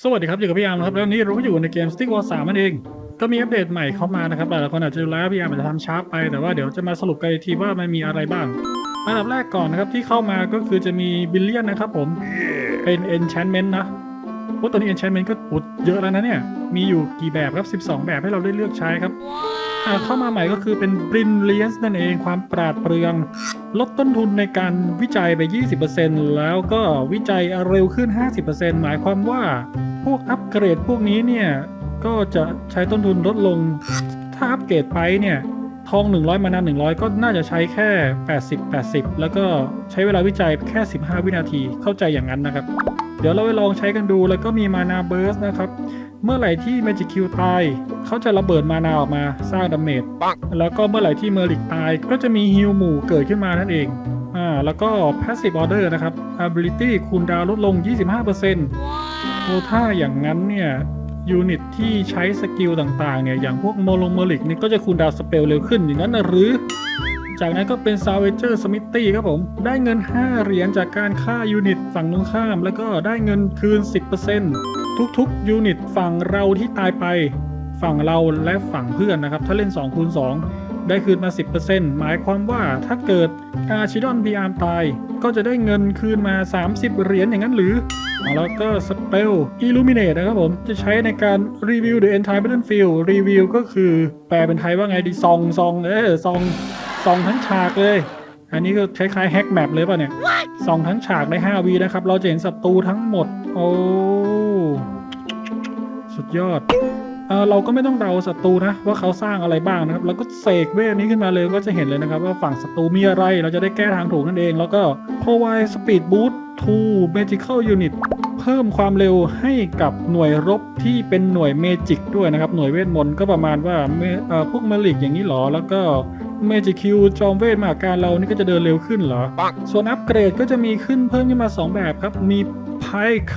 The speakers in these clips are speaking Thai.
สวัสดีครับอยู่กับพี่อามครับแล้วนี้เราก็อยู่ในเกม Stick War 3มันเอง ก็มีอัปเดตใหม่เข้ามานะครับหลายๆคนอาจจะรู้แล้วพี่อามอาจจะทำช้าไปแต่ว่าเดี๋ยวจะมาสรุปกันอีกทีว่ามันมีอะไรบ้างอันดับแรกก่อนนะครับที่เข้ามาก็คือจะมีบิลเลียนนะครับผมเป็น Enchantment นะว่าตัวนี้ Enchantment ก็ปุดเยอะแล้วนะเนี่ย มีอยู่กี่แบบครับ 12 แบบให้เราได้เลือกใช้ครับ หากเข้ามาใหม่ก็คือเป็นบริลเลียนนั่นเองความปราดเปรื่อง ลดต้นทุนในการวิจัยไป 20%แล้วก็วิจัยเร็วขึ้น 50%หมายความว่า พวกอัปเกรดพวกนี้เนี่ย ก็จะใช้ต้นทุนลดลง ถ้าอัปเกรดไปเนี่ย ทอง 100 มานา100 ก็น่าจะใช้แค่ 80 80 แล้วก็ใช้เวลาวิจัยแค่ 15 วินาทีเข้าใจอย่างนั้นนะครับ เดี๋ยวเราไปลองใช้กันดูแล้วก็มีมานาเบิร์สนะครับ เมื่อไหร่ที่ Magic Q ตาย เขาจะระเบิดมานาออกมาสร้างดาเมจแล้วก็เมื่อไหร่ที่เมอริกตาย ก็จะมีฮิลหมู่เกิดขึ้นมานั่นเองอ่าแล้วก็ Passive Order นะครับ Ability คูณดาวลดลง 25%โอ้ถ้าอย่างนั้นเนี่ย ยูนิตที่ใช้สกิลต่างๆเนี่ยอย่างพวกโมโลเมอริกนี่ก็จะคูณดาวสเปลเร็วขึ้นอย่างนั้นนะหรือ จากนั้นก็เป็น Salvager Smithy ครับผม ได้เงิน 5 เหรียญจากการฆ่ายูนิตฝั่งตรงข้าม แล้วก็ได้เงินคืน 10%ทุกๆยูนิตฝั่งเราที่ตายไป ฝั่งเราและฝั่งเพื่อนนะครับ ถ้าเล่น2คูณ2ได้คืนมา 10%หมายความว่าถ้าเกิดาชิดอนพีอาร์มตาย ก็จะได้เงินคืนมา 30 เหรียญอย่างนั้นหรือ แล้วก็ Spell Illuminate นะครับผม จะใช้ในการ Review the entire battlefield Review ก็คือแปลเป็นไทยว่าไงดีซองซองเออซองซองทั้งฉากเลย อันนี้ก็คล้ายๆแฮกแมปเลยป่ะเนี่ยซองทั้งฉากใน5วีนะครับ เราจะเห็นศัตรูทั้งหมด โอ้ สุดยอด เอ่อเราก็ไม่ต้องเดาศัตรูนะว่าเขาสร้างอะไรบ้างนะครับแล้วก็เสกเวทนี้ขึ้นมาเลยก็จะเห็นเลยนะครับ ว่าฝั่งศัตรูมีอะไร เราจะได้แก้ทางถูกนั่นเอง แล้วก็ provide speed boost to magical unit เพิ่มความเร็วให้กับหน่วยรบที่เป็นหน่วยเมจิกด้วยนะครับ หน่วยเวทมนต์ก็ประมาณว่าเมเอ่อพวกเมลิกอย่างนี้เหรอ แล้วก็เมจิคิวจอมเวทมหาการเรานี่ก็จะเดินเร็วขึ้นเหรอ ส่วนอัปเกรดก็จะมีขึ้นเพิ่มขึ้นมา 2 แบบครับ มี ไพค์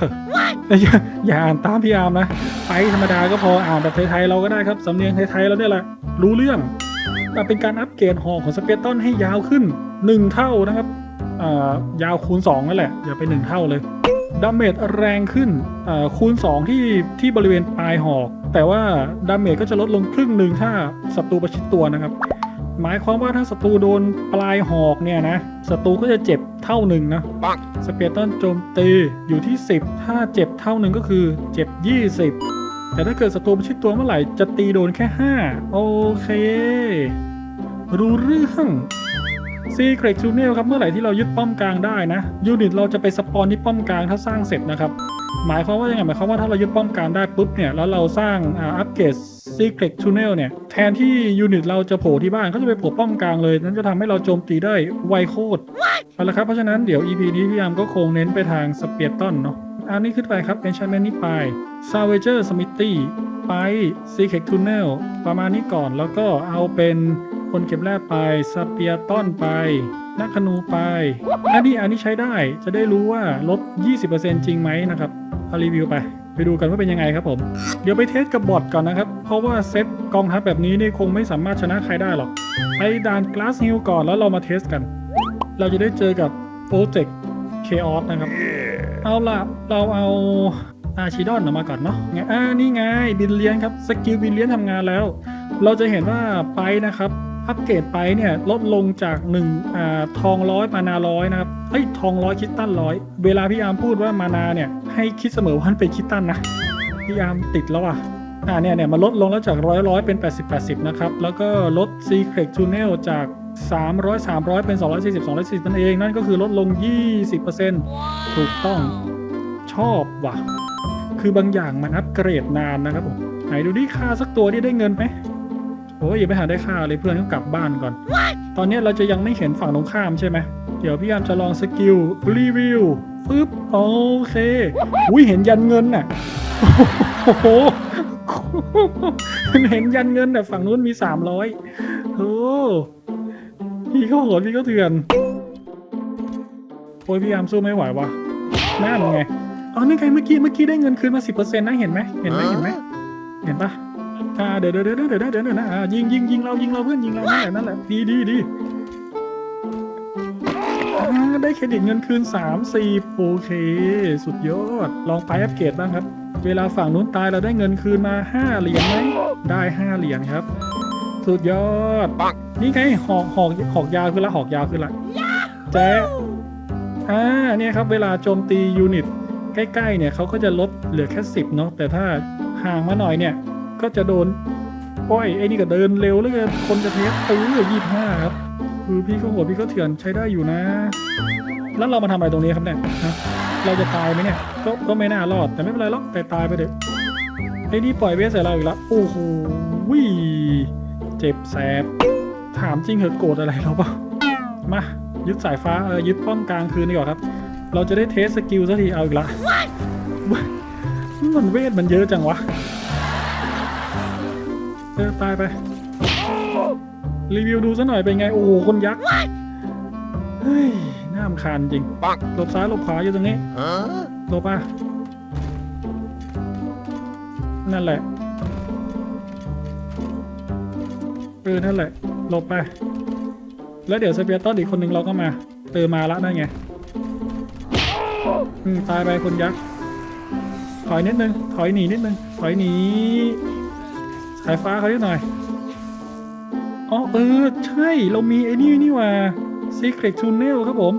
อย่าอย่าอ่านตามพี่อาร์มนะไปธรรมดาก็พออ่านแบบไทยๆเราก็ได้ครับ สำเนียงไทยๆเราเนี่ยแหละ รู้เรื่องแต่เป็นการอัปเกรดหอกของสเปเตอนให้ยาวขึ้น 1 เท่านะครับอ่ายาวคูณ 2 นั่นแหละ อย่าไป 1 เท่าเลยดาเมจแรงขึ้นอ่าคูณ 2 ที่ที่บริเวณปลายหอก แต่ว่าดาเมจก็จะลดลงครึ่งหนึ่งถ้าศัตรูประชิดตัวนะครับ หมายความว่าถ้าศัตรูโดนปลายหอกเนี่ยนะศัตรูก็จะเจ็บเท่าหนึ่งนะสเปเตอร์โจมตีอยู่ที่ 10 ถ้าเจ็บเท่าหนึ่งก็คือเจ็บ 20 แต่ถ้าเกิดศัตรูประชิดตัวเมื่อไหร่จะตีโดนแค่ 5 โอเค รู้เรื่อง ซีเครกชูเนลครับเมื่อไหร่ที่เรายึดป้อมกลางได้นะยูนิตเราจะไปสปอนที่ป้อมกลางถ้าสร้างเสร็จนะครับหมายความว่ายังไงหมายความว่าถ้าเรายึดป้อมกลางได้ปุ๊บเนี่ยแล้วเราสร้างอัปเกรดซีเครกชูเนลเนี่ยแทนที่ยูนิตเราจะโผล่ที่บ้านเขาจะไปโผล่ป้อมกลางเลย นั่นจะทำให้เราโจมตีได้ไวโคตรเอาละครับเพราะฉะนั้นเดี๋ยว EP นี้พี่ยามก็คงเน้นไปทางสเปียร์ตันเนาะอันนี้ขึ้นไปครับ Enchantment นี้ไป Salvager Smithy ไป Secret Tunnel ประมาณนี้ก่อนแล้วก็เอาเป็น คนเก็บแร่ไปสเปียร์ตันไปนักขนูไปอันนี้อันนี้ใช้ได้จะได้รู้ว่าลด 20%จริงไหมนะครับเอารีวิวไป ไปดูกันว่าเป็นยังไงครับผม เดี๋ยวไปเทสกับบอทก่อนนะครับ เพราะว่าเซตกองทัพแบบนี้นี่คงไม่สามารถชนะใครได้หรอก ไปด่าน Glass Hill ก่อนแล้วเรามาเทสกัน เราจะได้เจอกับโปรเจกต์เคออสนะครับ เอาล่ะ เราเอาอาชิดอนออกมาก่อนเนาะไงอ่านี่ไงบินเลี้ยนครับ สกิลบินเลี้ยนทำงานแล้ว เราจะเห็นว่าไปนะครับ อัปเกรดไปเนี่ยลดลงจาก1อ่าทองร้อยมานาร้อยนะครับเอ้ยทองร้อยคิดตันร้อยเวลาพี่อาร์มพูดว่ามานาเนี่ยให้คิดเสมอว่ามันเป็นคิดตันนะพี่อาร์มติดแล้วอะอ่าเนี่ยเนี่ยมันลดลงแล้วจากร้อยร้อยเป็น 80 80 นะครับ แล้วก็ลด Secret Tunnel จาก 300 300 เป็น 240 240นั่นเอง นั่นก็คือลดลง 20%ถูกต้องชอบว่ะ คือบางอย่างมันอัปเกรดนานนะครับผมไหนดูดิค่าสักตัวที่ได้เงินไหม โอ้ยอย่าไปหาได้ค่าเลยเพื่อนต้องกลับบ้านก่อน ตอนนี้เราจะยังไม่เห็นฝั่งตรงข้ามใช่ไหม เดี๋ยวพี่ยามจะลองสกิลรีวิวปึ๊บโอเคอุ้ยเห็นยันเงินน่ะโอ้โหเห็นยันเงินแต่ฝั่งนู้นมีสามร้อยโอ้พี่ก็โหดพี่ก็เถื่อนโอ้ยพี่ยามสู้ไม่ไหววะนั่นไงอ๋อนี่ไงเมื่อกี้เมื่อกี้ได้เงินคืนมาสิบเปอร์เซ็นต์นะเห็นไหมเห็นไหมเห็นไหมเห็นปะ อ่าเดี๋ยวเดี๋ยวเดี๋ยวเดี๋ยวเดี๋ยวนะอ่ายิงยิงยิงเรายิงเราเพื่อนยิงเรานั่นแหละนั่นแหละดีดีดีได้เครดิตเงินคืนสามสี่โอเค สุดยอด ลองไปอัปเกรดบ้างครับ เวลาฝั่งนู้นตายเราได้เงินคืนมาห้าเหรียญไหมได้ห้าเหรียญครับ สุดยอด นี่ไงหอกหอกหอกยาวขึ้นละหอกยาวขึ้นละแจ๊อ่าเนี่ยครับ เวลาโจมตียูนิต ใกล้ๆเนี่ยเขาก็จะลดเหลือแค่สิบเนาะแต่ถ้าห่างมาหน่อยเนี่ย ก็จะโดนโอ้ยไอ้นี่ก็เดินเร็วเลยเกินคนจะเทสตื้อยี่ห้าครับคือพี่ก็โหดพี่ก็เถื่อนใช้ได้อยู่นะ แล้วเรามาทำอะไรตรงนี้ครับเนี่ยฮะเราจะตายไหมเนี่ยก็ก็ไม่น่ารอดแต่ไม่เป็นไรหรอกแต่ตายไปเถอะไอ้นี่ปล่อยเวสใส่เราอีกแล้วโอ้โหวิ่เจ็บแสบถามจริงเหอะโกรธอะไรเราเปล่ามายึดสายฟ้าเออยึดป้อมกลางคืนดีกว่าครับ เราจะได้เทสสกิลสักทีเอาอีกละมันเวทมันเยอะจังวะ เออตายไปรีวิวดูซะหน่อยเป็นไง โอ้โหคนยักษ์เฮ้ยน่ารำคาญจริงหลบซ้ายหลบขวาอยู่ตรงนี้หลบป่ะนั่นแหละเออนั่นแหละหลบไป แล้วเดี๋ยวสเปียร์ต้นอีกคนหนึ่งเราก็มาเติมมาละนั่นไงอืมตายไปคนยักษ์ถอยนิดนึงถอยหนีนิดนึงถอยหนี สายฟ้าเขานิดหน่อย อ๋อเออ ใช่เรามีไอ้นี่นี่ว่า Secret Tunnel ครับผม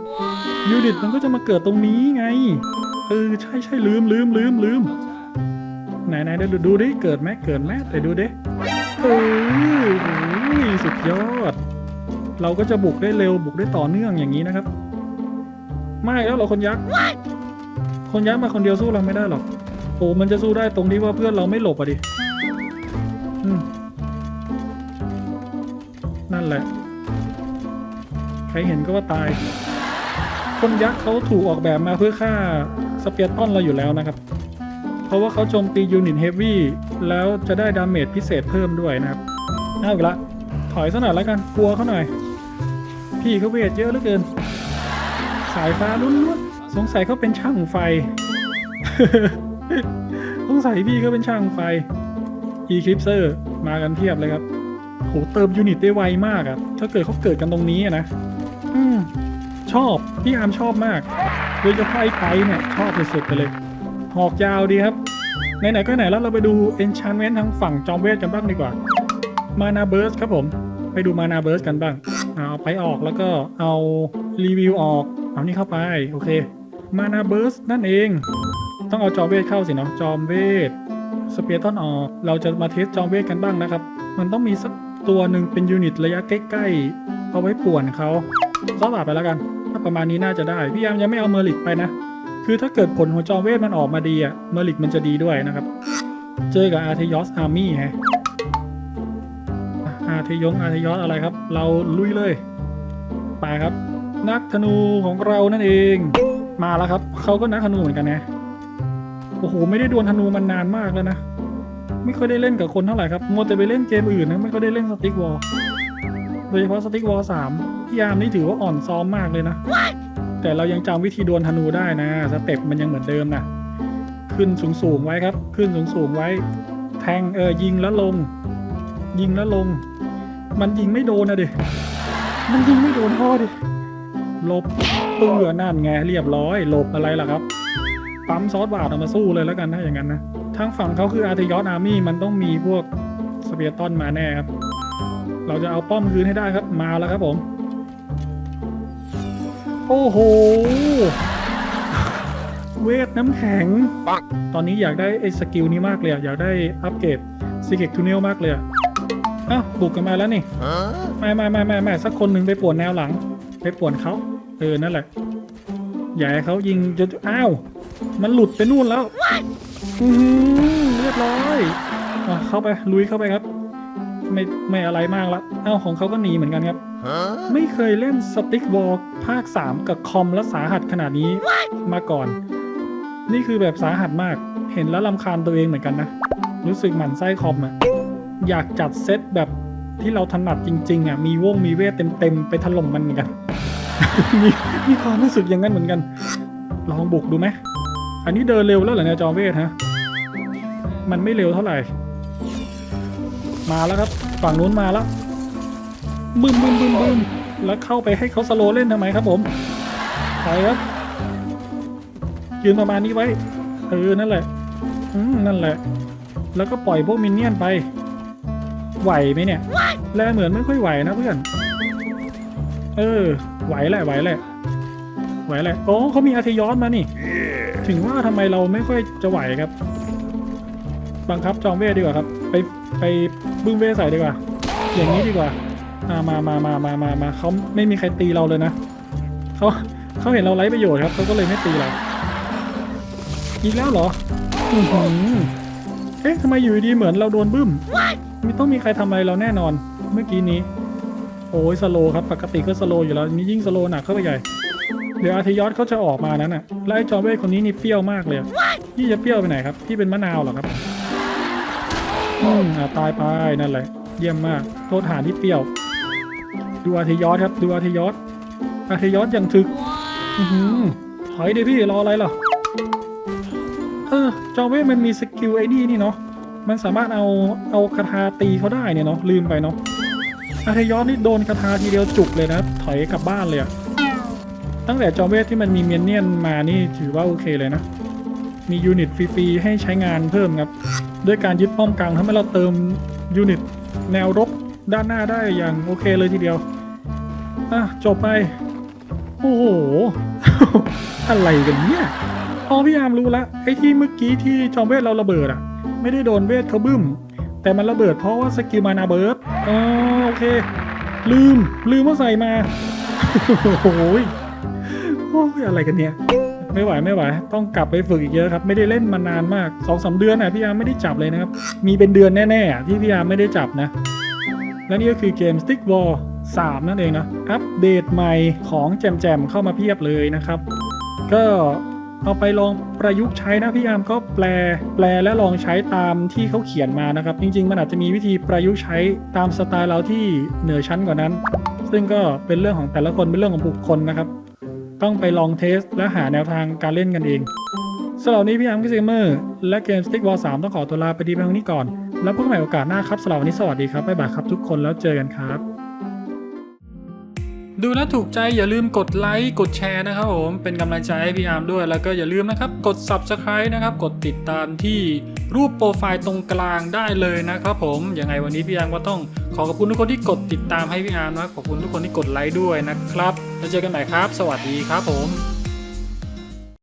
ยูนิตมันก็จะมาเกิดตรงนี้ไง เออ ใช่ใช่ลืมลืมลืมลืมไหนไหนเดี๋ยวดูดูดิเกิดไหมเกิดไหมแต่ดูดิเออโอ้สุดยอด เราก็จะบุกได้เร็วบุกได้ต่อเนื่องอย่างนี้นะครับ ไม่แล้วเหราคนยักษ์คนยักษ์มาคนเดียวสู้เราไม่ได้หรอกโอ้มันจะสู้ได้ตรงที่ว่าเพื่อนเราไม่หลบอะดิ นั่นแหละ ใครเห็นก็ว่าตาย คนยักษ์เขาถูกออกแบบมาเพื่อฆ่าสเปียร์ตอนเราอยู่แล้วนะครับ เพราะว่าเขาโจมตียูนิตเฮฟวี่แล้วจะได้ดาเมจพิเศษเพิ่มด้วยนะครับเอาอีกละ ถอยซะหน่อยแล้วกัน กลัวเขาหน่อย พี่เขาเวทเยอะเหลือเกิน สายฟ้าลุ้นๆสงสัยเขาเป็นช่างไฟ สงสัยพี่เขาเป็นช่างไฟ Eclipser มากันเทียบเลยครับโหเติมยูนิตได้ไวมากอะถ้าเกิดเขาเกิดกันตรงนี้อะนะอืมชอบ พี่อาร์มชอบมากโดยเฉพาะไอ้ไปเนี่ยชอบสุดๆไปเลย หอกยาวดีครับ ไหนๆก็ไหนแล้วเราไปดู enchantment ทางฝั่งจอมเวทกันบ้างดีกว่ามานาเบิร์สครับผม ไปดูมานาเบิร์สกันบ้าง เอาไปออกแล้วก็เอารีวิวออก เอานี่เข้าไป โอเคมานาเบิร์สนั่นเอง ต้องเอาจอมเวทเข้าสิเนาะจอมเวท สเปียร์ตอนออเราจะมาเทสจอมเวทกันบ้างนะครับ มันต้องมีสักตัวหนึ่งเป็นยูนิตระยะใกล้ๆเอาไว้ป่วนเขาซ้อมบาดไปแล้วกัน ถ้าประมาณนี้น่าจะได้พี่ยามยังไม่เอาเมอร์ลิกไปนะ คือถ้าเกิดผลของจอมเวทมันออกมาดีอะเมอร์ลิกมันจะดีด้วยนะครับ เจอกับอาร์เทยอสอาร์มี่ฮะอาร์เทยงอาร์เทยอสอะไรครับ เราลุยเลยไปครับ นักธนูของเรานั่นเอง มาแล้วครับเขาก็นักธนูเหมือนกันนะ โอ้โหไม่ได้ดวลธนูมันนานมากแล้วนะ ไม่ค่อยได้เล่นกับคนเท่าไหร่ครับมัวแต่ไปเล่นเกมอื่นนะไม่ค่อยได้เล่นสติ๊กวอลโดยเฉพาะสติ๊กวอลสามพี่ยามนี่ถือว่าอ่อนซ้อมมากเลยนะ แต่เรายังจำวิธีดวลธนูได้นะสเต็ปมันยังเหมือนเดิมนะขึ้นสูงสูงๆไว้ครับ ขึ้นสูงสูงๆไว้ แทงเออยิงแล้วลง ยิงแล้วลง มันยิงไม่โดนนะดิมันยิงไม่โดนพ่อดิหลบเปือนั่นไงเรียบร้อยหลบอะไรล่ะครับ ปั๊มซอสบาดเอามาสู้เลยแล้วกันถ้าอย่างนั้นนะทางฝั่งเขาคืออาร์เทยอสอาร์มี่มันต้องมีพวกสเปียร์ตอนมาแน่ครับ เราจะเอาป้อมคืนให้ได้ครับมาแล้วครับผม โอ้โห เวทน้ำแข็ง ตอนนี้อยากได้ไอ้สกิลนี้มากเลยอยากได้อัปเกรดซีเกตทูเนลมากเลยอะอ้าวบุกกันมาแล้วนี่ไม่ไม่ไม่ไม่ไม่สักคนหนึ่งไปป่วนแนวหลัง ไปป่วนเขาเออนั่นแหละอย่าให้เขายิงจะอ้าว มันหลุดไปนู่นแล้ว อืมเรียบร้อยอะเข้าไปลุยเข้าไปครับ ไม่ไม่อะไรมากละเอ้าของเขาก็หนีเหมือนกันครับ ไม่เคยเล่นสติ๊กวอลภาค 3 กับคอมและสาหัสขนาดนี้มาก่อน นี่คือแบบสาหัสมาก เห็นแล้วลำคาญตัวเองเหมือนกันนะ รู้สึกหมั่นไส้คอมอะอยากจัดเซตแบบที่เราถนัดจริง ๆอะมีวงมีเวทเต็มๆไปถล่มมันเหมือนกัน มีมีความรู้สึกอย่างนั้นเหมือนกัน ลองบุกดูไหม อันนี้เดินเร็วแล้วเหรอเนี่ยจอมเวทฮะ มันไม่เร็วเท่าไหร่ มาแล้วครับ ฝั่งนู้นมาแล้วบึ้มบึ้มบึ้มบึ้มแล้วเข้าไปให้เขาสโลว์เล่นทำไมครับผมถอยครับยืนประมาณนี้ไว้เออนั่นแหละอืมนั่นแหละ แล้วก็ปล่อยพวกมินเนี่ยนไป ไหวไหมเนี่ย แลเหมือนไม่ค่อยไหวนะเพื่อน เออ ไหวแหละไหวแหละไหวแหละโอ้เขามีอาเทยอสมานี่ ถึงว่าทำไมเราไม่ค่อยจะไหวครับ บังคับจองเวทดีกว่าครับ ไปไปบึ้งเวทใส่ดีกว่า อย่างนี้ดีกว่าอ่ามามามามามามาเขาไม่มีใครตีเราเลยนะเขาเขาเห็นเราไร้ประโยชน์ครับเขาก็เลยไม่ตีเราอีกแล้วเหรออือเอ๊ะทำไมอยู่ดีเหมือนเราโดนบึ้มไม่ต้องมีใครทำอะไรเราแน่นอน เมื่อกี้นี้ โอ้ยสโลครับ ปกติก็สโลอยู่แล้วนี่ยิ่งสโลหนักเข้าไปใหญ่ เดี๋ยวอาทยอสเขาจะออกมานั้นน่ะแล้วไอ้จอมเวทคนนี้นี่เปรี้ยวมากเลยพี่จะเปรี้ยวไปไหนครับพี่เป็นมะนาวเหรอครับอืมอ่าตายไปนั่นแหละ เยี่ยมมาก โทษฐานที่เปรี้ยว ดูอาทยอสครับ ดูอาทยอสอาทยอสอย่างถึกอือหือถอยดิพี่รออะไรเหรอเออจอมเวทมันมีสกิลไอ้นี่นี่เนาะมันสามารถเอาเอาคาถาตีเขาได้เนี่ยเนาะลืมไปเนาะอาทยอสนี่โดนคาถาทีเดียวจุกเลยนะ ถอยกลับบ้านเลยอะ ตั้งแต่จอมเวทที่มันมีเมียนเนียนมานี่ถือว่าโอเคเลยนะ มียูนิตฟรีๆให้ใช้งานเพิ่มครับ ด้วยการยึดป้อมกลางทำให้เราเติมยูนิตแนวรบด้านหน้าได้อย่างโอเคเลยทีเดียว อะ จบไป โอ้โห อะไรกันเนี่ยพอพี่ยามรู้ละไอ้ที่เมื่อกี้ที่จอมเวทเราระเบิดอะไม่ได้โดนเวทเขาบึ้ม แต่มันระเบิดเพราะว่าสกิลมานาเบิร์ดอ๋อโอเค ลืม ลืมว่าใส่มา โอ้โหย อยอะไรกันเนี่ย ไม่ไหวไม่ไหว ต้องกลับไปฝึกอีกเยอะครับ ไม่ได้เล่นมานานมากสองสาเดือนอะพี่ยามไม่ได้จับเลยนะครับ มีเป็นเดือนแน่ๆอ่ที่พี่ยามไม่ได้จับนะ และนี่ก็คือเกม Stick War 3นั่นเองนะ อัปเดตใหม่ของแจมๆ เข้ามาเพียบเลยนะครับ ก็เอาไปลองประยุกต์ใช้นะพี่ยามก็แปล แปลและลองใช้ตามที่เขาเขียนมานะครับ จริง ๆ มันอาจจะมีวิธีประยุกต์ใช้ตามสไตล์เราที่เหนือชั้นกว่านั้น ซึ่งก็เป็นเรื่องของแต่ละคนเป็นเรื่องของบุคคลนะครับ ต้องไปลองเทส และหาแนวทางการเล่นกันเองสำหรับนี้พี่อาร์มกิเซเมอร์และเกม Stick Wall 3ต้องขอตัวลาไปดีเพียงเท่านี้ก่อน แล้วพบกันใหม่โอกาสหน้าครับสำหรับวันนี้สวัสดีครับบ๊ายบายครับทุกคนแล้วเจอกันครับ ดูแล้วถูกใจอย่าลืมกดไลค์กดแชร์นะครับผมเป็นกำลังใจให้พี่อาร์มด้วยแล้วก็อย่าลืมนะครับกด Subscribe นะครับกดติดตามที่รูปโปรไฟล์ตรงกลางได้เลยนะครับผมยังไงวันนี้พี่อาร์มก็ต้อง ขอขอบคุณทุกคนที่กดติดตามให้พี่อาร์มนะครับขอบคุณทุกคนที่กดไลค์ด้วยนะครับ แล้วเจอกันใหม่ครับ สวัสดีครับผม